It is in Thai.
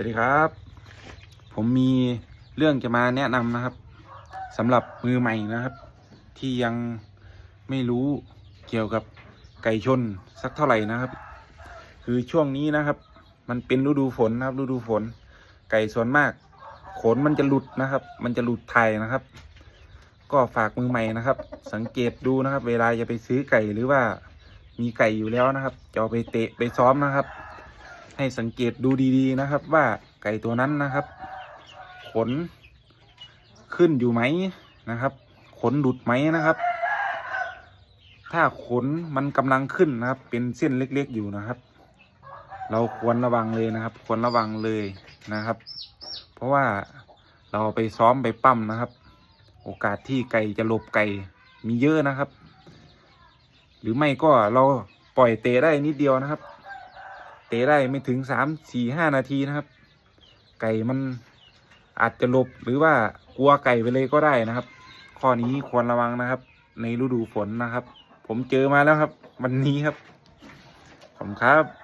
วัสดีครับ ผมมีเรื่องจะมาแนะนำนะครับสำหรับมือใหม่นะครับ ที่ยังไม่รู้เกี่ยวกับไก่ชนสักเท่าไหร่นะครับ คือช่วงนี้นะครับ มันเป็นฤดูฝนนะครับฤดูฝน ไก่ส่วนมาก ขนมันจะหลุดนะครับ มันจะหลุดไทยนะครับ ก็ฝากมือใหม่นะครับ สังเกตดูนะครับ เวลาจะไปซื้อไก่หรือว่ามีไก่อยู่แล้วนะครับจะเอาไปเตะไปซ้อมนะครับ ให้สังเกตดูดีๆนะครับ ว่าไก่ตัวนั้นนะครับ ขน ขึ้นอยู่ไหมนะครับ ขนหลุดไหมนะครับ ถ้าขนมันกำลังขึ้นนะครับ เป็นเส้นเล็กๆอยู่นะครับ เราควรระวังเลยนะครับ ควรระวังเลยนะครับ เพราะว่าเราไปซ้อมไปปั้มนะครับ โอกาสที่ไก่จะหลบไก่มีเยอะนะครับ หรือไม่ก็เราปล่อยเตะได้นิดเดียวนะครับ เตะได้ไม่ถึงสามสี่ห้านาทีนะครับ ไก่มันอาจจะหลบหรือว่ากลัวไก่ไปเลยก็ได้นะครับ ข้อนี้ควรระวังนะครับ ในฤดูฝนนะครับ ผมเจอมาแล้วครับ วันนี้ครับ ขอบคุณครับ